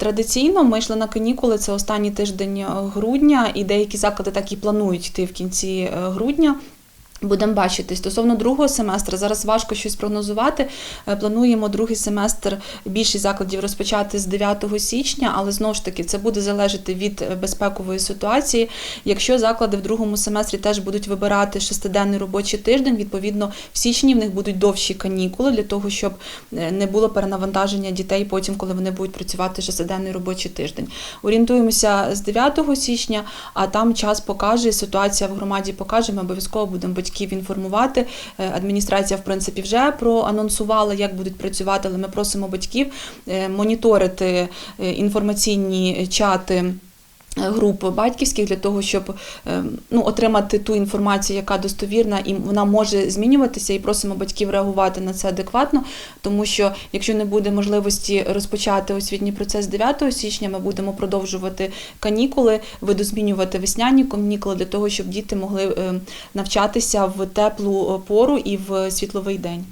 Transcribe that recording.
Традиційно ми йшли на канікули. Це останній тиждень е, грудня, і деякі заклади так і планують йти в кінці е, грудня. Будемо бачити стосовно другого семестру. Зараз важко щось прогнозувати. Е, Плануємо другий семестр більшість закладів розпочати з 9 січня, але знову ж таки це буде залежати від е, безпекової ситуації. Якщо заклади в другому семестрі теж будуть вибирати шестиденний робочий тиждень, відповідно в січні в них будуть довші канікули для того, щоб е, не було перенавантаження дітей потім, коли вони будуть працювати шестиденний робочий тиждень. Орієнтуємося з 9 січня, а там час покаже, ситуація в громаді покаже. Ми обов'язково будемо батьків інформувати. Е, Адміністрація, в принципі, вже проанонсувала, як будуть працювати, але ми просимо батьків е, моніторити е, інформаційні чати. Груп батьківських для того, щоб е, ну, отримати ту інформацію, яка достовірна, і вона може змінюватися, і просимо батьків реагувати на це адекватно, тому що якщо не буде можливості розпочати освітній процес 9 січня, ми будемо продовжувати канікули, видозмінювати весняні канікули для того, щоб діти могли е, навчатися в теплу е, пору і в світловий день.